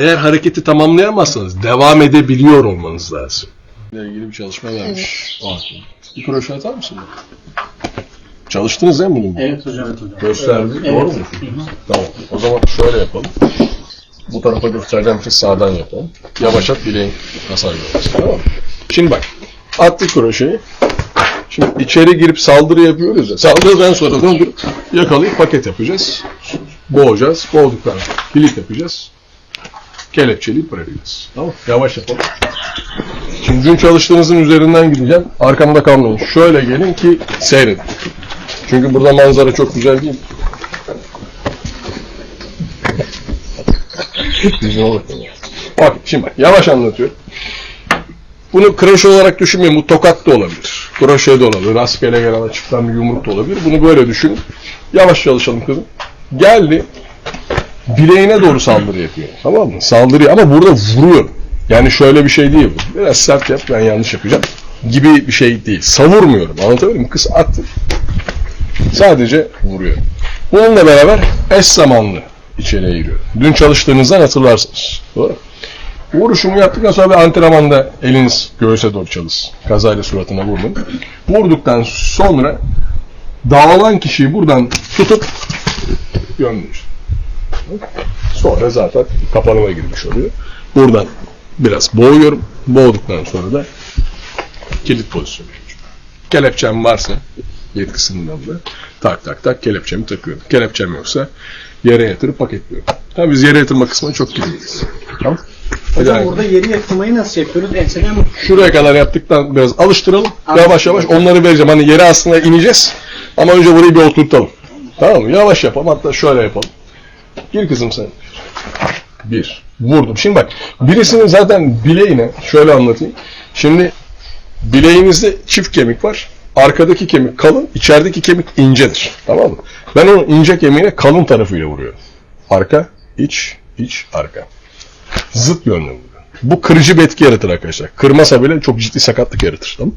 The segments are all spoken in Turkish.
Eğer hareketi tamamlayamazsanız devam edebiliyor olmanız lazım. ile ilgili bir çalışma vermiş. Evet. Bir kroşe atar mısın? Çalıştınız değil mi bunu? Evet hocam. Evet hocam. Gösterdi. Doğru mu? Tamam. O zaman şöyle yapalım. Bu tarafa göstereceğim için sağdan yapalım. Yavaş at bileğin hasar görmesin. Tamam? Şimdi bak. Attık kroşeyi. Şimdi içeri girip saldırı yapıyoruz ya. Saldırıdan sonra döndürüp yakalayıp paket yapacağız. Boğacağız. Boğduktan sonra kilit yapacağız. Kelepçeleyip bırakacağız. Tamam Yavaş yapalım. Şimdi dün çalıştığınızın üzerinden gideceğim. Arkamda kalmayın. Şöyle gelin ki seyredin. Çünkü burada manzara çok güzel değil. Bakın ya. Bak şimdi bak yavaş anlatıyorum. Bunu kroşe olarak düşünmeyin. Bu tokat da olabilir. Kroşe de olabilir. Rastgele gelen açıktan bir yumruk da olabilir. Bunu böyle düşünün. Yavaş çalışalım kızım. Geldi. Bileğine doğru saldırı yapıyor. Tamam mı? Saldırıyor ama burada vuruyor. Yani şöyle bir şey değil bu. Biraz sert yap ben yanlış yapacağım. Gibi bir şey değil. Savurmuyorum. Anlatabiliyor muyum? Kız attı. Sadece vuruyor. Bununla beraber eş zamanlı içeriye giriyor. Dün çalıştığınızdan hatırlarsınız. Doğru. Vuruşumu yaptıktan sonra bir antrenmanda eliniz göğüse doğru çalışsın. Kazayla suratına vurmayın. Vurduktan sonra dağılan kişiyi buradan tutup yönlendir. Sonra zaten kapanıma girmiş oluyor. Buradan biraz boğuyorum. Boğduktan sonra da kilit pozisyonu geçiyorum. Kelepçem varsa yetkisinden de tak tak tak kelepçemi takıyorum. Kelepçem yoksa yere yatırıp paketliyorum. Ha biz yere yatırma kısmına çok girmeyiz. Tamam. Hadi Hocam aynen. burada yeri yatırmayı nasıl yapıyoruz? Enseden mi? Şuraya kadar yaptıktan biraz alıştıralım. Yavaş yavaş onları vereceğim. Hani yere aslında ineceğiz. Ama önce burayı bir oturtalım. Tamam mı? Yavaş yapalım. Hatta şöyle yapalım. Gir kızım sen. Bir. Vurdum. Şimdi bak. Birisinin zaten bileğine şöyle anlatayım. Şimdi bileğinizde çift kemik var. Arkadaki kemik kalın, içerideki kemik incedir. Tamam mı? Ben onun ince kemiğine kalın tarafıyla vuruyorum. Arka, iç, iç, arka. Zıt yönlü vuruyor. Bu kırıcı bir etki yaratır arkadaşlar. Kırmasa bile çok ciddi sakatlık yaratır. Tamam?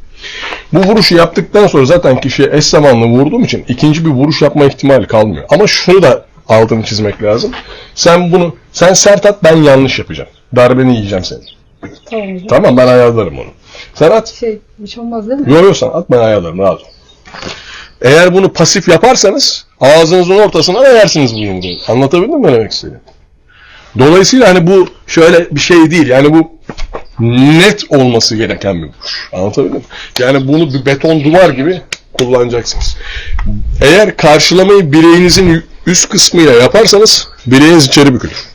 Bu vuruşu yaptıktan sonra zaten kişiye eş zamanlı vurduğum için ikinci bir vuruş yapma ihtimali kalmıyor. Ama şunu da altını çizmek lazım. Sen bunu, sen sert at ben yanlış yapacağım. Darbeni yiyeceğim senin. Tamam hocam. Tamam ben ayarlarım onu. Sen at. Şey, bir şey olmaz değil mi? Yoruyorsan at ben ayarlarım rahat ol. Eğer bunu pasif yaparsanız ağzınızın ortasına yersiniz bu yumruğu. Anlatabildim mi ne demek istediğimi? Dolayısıyla hani bu şöyle bir şey değil. Yani bu net olması gereken bir vuruş. Anlatabildim mi? Yani bunu bir beton duvar gibi kullanacaksınız. Eğer karşılamayı bileğinizin üst kısmıyla yaparsanız bileğiniz içeri bükülür.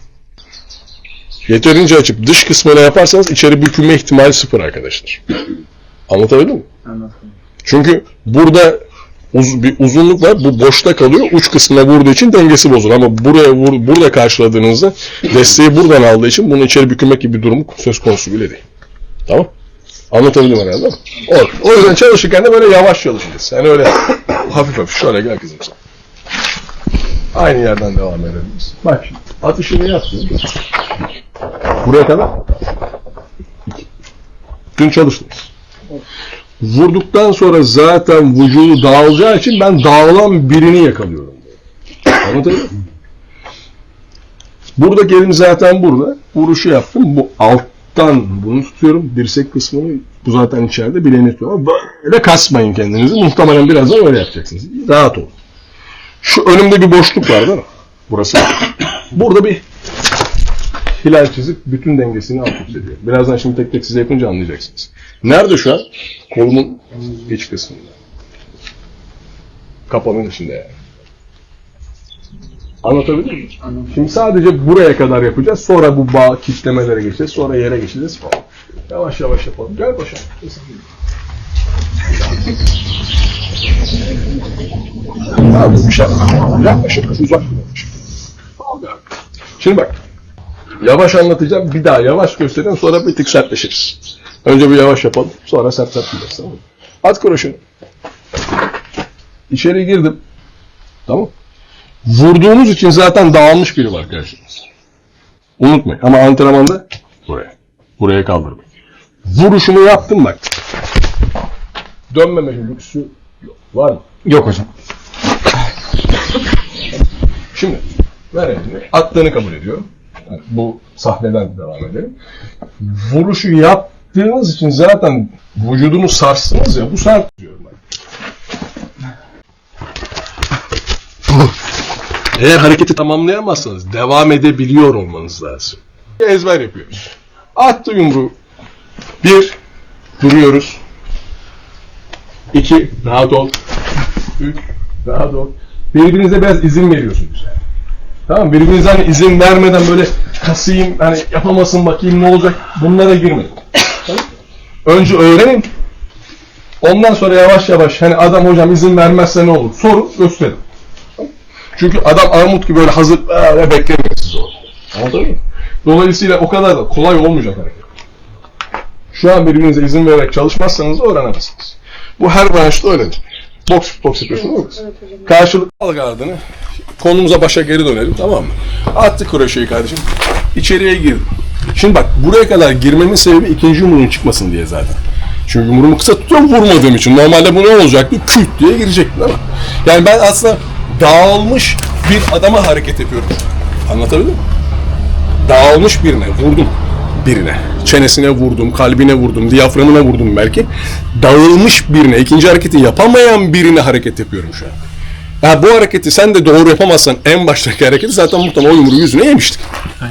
Yeterince açıp dış kısmıyla yaparsanız içeri bükülme ihtimali sıfır arkadaşlar. Anlatabildim mi? Anladım. Çünkü burada uz- bir uzunluk var. Bu boşta kalıyor. Uç kısmına vurduğu için dengesi bozulur. Ama buraya vur, burada karşıladığınızda desteği buradan aldığı için bunu içeri bükülmek gibi bir durum söz konusu bile değil. Tamam? Anlatabildim herhalde? O, o yüzden çalışırken de böyle yavaş çalışacağız. Yani öyle hafif hafif şöyle gel kızım sen. Aynı yerden devam edebiliriz. Bak şimdi atışını yaptın. Buraya kadar. Dün çalıştınız. Vurduktan sonra zaten vücudu dağılacağı için ben dağılan birini yakalıyorum. Anlatabiliyor muyum? Burada elim zaten burada. Vuruşu yaptım. Bu alttan bunu tutuyorum. Dirsek kısmını bu zaten içeride bileğini tutuyorum. Ama Böyle kasmayın kendinizi. Muhtemelen birazdan öyle yapacaksınız. Rahat olun. Şu önümde bir boşluk var değil mi? Burası. Burada bir hilal çizip bütün dengesini alt üst ediyor. Birazdan şimdi tek tek size yapınca anlayacaksınız. Nerede şu an? Kolumun iç kısmında. Kapanın içinde yani. Anlatabildim mi? Anladım. Şimdi sadece buraya kadar yapacağız. Sonra bu bağ kitlemelere geçeceğiz. Sonra yere geçeceğiz falan. Yavaş yavaş yapalım. Gel paşam. Bir şey Yaklaşık uzak. Şimdi bak. Yavaş anlatacağım. Bir daha yavaş göstereyim. Sonra bir tık sertleşiriz. Önce bir yavaş yapalım. Sonra sert sert gideriz. Tamam mı? At kroşunu. İçeri girdim. Tamam. Vurduğunuz için zaten dağılmış biri var karşınızda. Unutmayın. Ama antrenmanda buraya. Buraya kaldırmayın. Vuruşumu yaptım bak. Dönmeme lüksü yok. Var mı? Yok hocam. Şimdi ver elini. Attığını kabul ediyorum. Yani bu sahneden devam edelim. Vuruşu yaptığınız için zaten vücudunu sarstınız ya bu sert diyorum ben. Eğer hareketi tamamlayamazsanız devam edebiliyor olmanız lazım. Ezber yapıyoruz. Attı yumruğu. Bir, duruyoruz. İki, rahat ol. Üç, rahat ol. Birbirinize biraz izin veriyorsunuz. Tamam mı? Birbirinize hani izin vermeden böyle kasayım, hani yapamasın bakayım ne olacak bunlara girmeyin. Tamam? Önce öğrenin. Ondan sonra yavaş yavaş hani adam hocam izin vermezse ne olur? Sorun gösterin. Çünkü adam armut gibi böyle hazır öyle beklemiyor sizi. Anladın mı? Dolayısıyla o kadar da kolay olmayacak hareket. Şu an birbirinize izin vererek çalışmazsanız öğrenemezsiniz. Bu her branşta öyledir. Boks, boks yapıyorsun değil mi kız? Karşılık al gardını. Konumuza başa geri dönelim tamam mı? Attı kroşeyi kardeşim. İçeriye girdim. Şimdi bak buraya kadar girmemin sebebi ikinci yumruğun çıkmasın diye zaten. Çünkü yumruğumu kısa tutuyorum vurmadığım için. Normalde bu ne olacaktı? Küt diye girecekti ama. Yani ben aslında dağılmış bir adama hareket yapıyorum. Anlatabildim mi? Dağılmış birine vurdum birine. Çenesine vurdum, kalbine vurdum, diyaframına vurdum belki. Dağılmış birine, ikinci hareketi yapamayan birine hareket yapıyorum şu an. Ha, bu hareketi sen de doğru yapamazsan en baştaki hareketi zaten muhtemelen o yumruğu yüzüne yemiştik.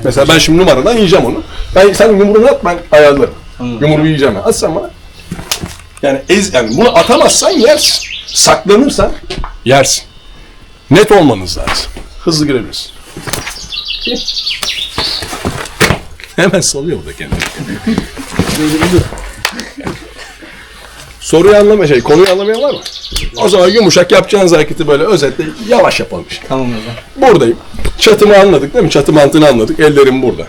Mesela ben şimdi numaradan yiyeceğim onu. Ben, sen yumruğunu at ben ayarlarım. Yumruğu yiyeceğim ben. At sen bana. Yani, ez, yani bunu atamazsan yersin. Saklanırsan yersin. Net olmanız lazım. Hızlı girebilirsin. Hemen salıyor bu da kendini. Soruyu anlama şey, konuyu anlamayan var mı? O zaman yumuşak yapacağınız hareketi böyle özetle yavaş yapalım işte. Tamam hocam. Buradayım. Çatımı anladık değil mi? Çatı mantığını anladık. Ellerim burada.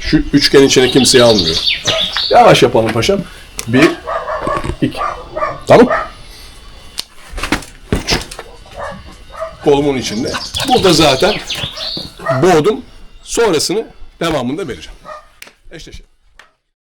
Şu üçgen içine kimseyi almıyor. Yavaş yapalım paşam. Bir, iki. Tamam. Üç. Kolumun içinde. Burada zaten boğdum. Sonrasını devamında vereceğim. Eşleşelim.